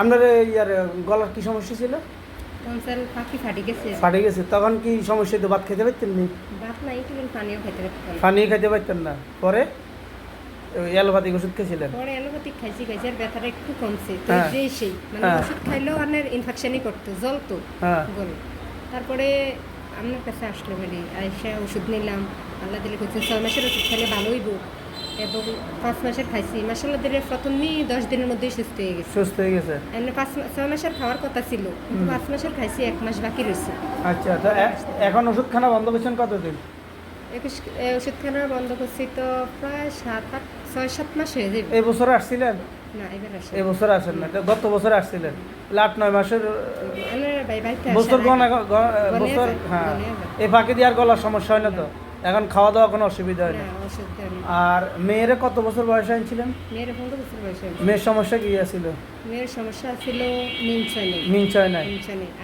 আপনার ইয়ার গলার কি সমস্যা ছিল? টনসেল পাখি ফাটি গেছে। ফাটে গেছে। তখন কি সমস্যা হতো ভাত খেতে পারতেন নি? ভাত নাই একটু পানিও খেতে পারতাম না। পানি খেতে পারতেন না। পরে? অ্যালোপ্যাথিক ওষুধ খেয়েছিলেন? পরে অ্যালোপ্যাথিক খাইছি খাইছি আর ব্যথাটা একটু কমছে। তো হ্যাঁ। যে সেই মানে হ্যাঁ। ওষুধ খাইলেও অনেক ইনফেকশনই করতো জ্বলতো হ্যাঁ। গলে। তারপরে আপনার কাছে আসলো মানে আইসা ওষুধ নিলাম। আল্লাহ দিলে করছে ছয় মাসের ওষুধ খেলে ভালো হইব। এবং পাঁচ মাসের খাইছি। মাসাল্লাহ দিলে প্রথমেই দশ দিনের মধ্যেই সুস্থ হয়ে গেছে। সুস্থ হয়ে গেছে? এমনি পাঁচ ছয় মাসের খাওয়ার কথা ছিল কিন্তু পাঁচ মাসের খাইছি এক মাস বাকি রয়েছে আচ্ছা তো এ- এখন ওষুধখানা বন্ধ করছেন কতদিন? একুশ এ, ওষুধখানা বন্ধ করছি তো প্রায় সাত আট ছয় সাত মাস হয়ে যাবে। এই বছর আসছিলেন? না এই বছর আসেন না গত বছর আসছিলেন। তাহলে নয় মাসের বছর বছর হ্যাঁ। গনে ফাঁকে দিয়ে আর গলার সমস্যা হয় না তো? এখন খাওয়া দাওয়া কোনো অসুবিধা হয় না। আর মেয়েরা কত বছর বয়স আনছিলেন মেয়ের পনেরো বছর বয়স। মেয়ের সমস্যা কি আছিল? মেয়ের সমস্যা ছিল মিনচয় নাই।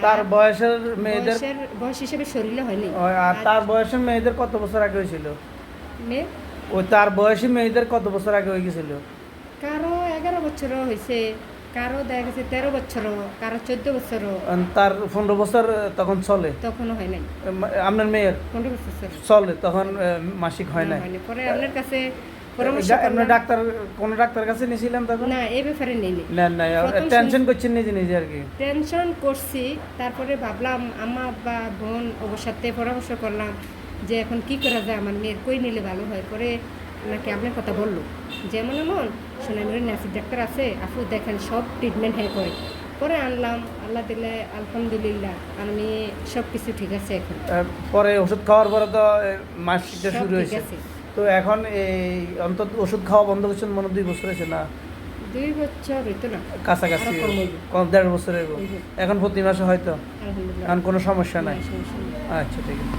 তার বয়সের মেয়েদের বয়স হিসেবে শরীরে হয়নি। আর তার বয়সের মেয়েদের কত বছর আগে হয়েছিল? মেয়ে? ওই তার বয়সী মেয়েদের কত বছর আগে হয়ে গেছিল? কারও এগারো বছরও হয়েছে। কারও দেখা গেছে তেরো বছরও কারও চোদ্দ বছরও। তার পনেরো বছর তখন চলে? তখনও হয় নাই। আপনার মেয়ের? পনেরো বছর চলে। তখন মাসিক হয় না পরে আপনার কাছে পরামর্শ আপনার করলাম। ডাক্তার কোন ডাক্তার কাছে নিয়েছিলেন তখন? না এই ব্যাপারে নেই না না টেনশন করছেন নিজে নিজে আর কি? টেনশন করছি তারপরে ভাবলাম আমা বা বোন ওর সাথে পরামর্শ করলাম যে এখন কি করা যায় আমার মেয়ের কই নিলে ভালো হয়? পরে নাকি আপনার কথা বলল। যেমন এমন সোনামুড়ির নাসিক ডাক্তার আছে আপু দেখেন সব ট্রিটমেন্ট হ্যাঁ করে পরে আনলাম আল্লাহ দিলে আলহামদুলিল্লাহ আমি সব কিছু ঠিক আছে এখন। পরে ওষুধ খাওয়ার পরে তো মাসিকটা শুরু হয়েছে। তো এখন এই অন্তত ওষুধ খাওয়া বন্ধ করছেন মনে দুই বছর হয়েছে না? দুই বছর হইতো না। কাছাকাছি কম দেড় বছর এখন প্রতি মাসে হয়তো? এখন কোনো সমস্যা নেই। আচ্ছা ঠিক আছে।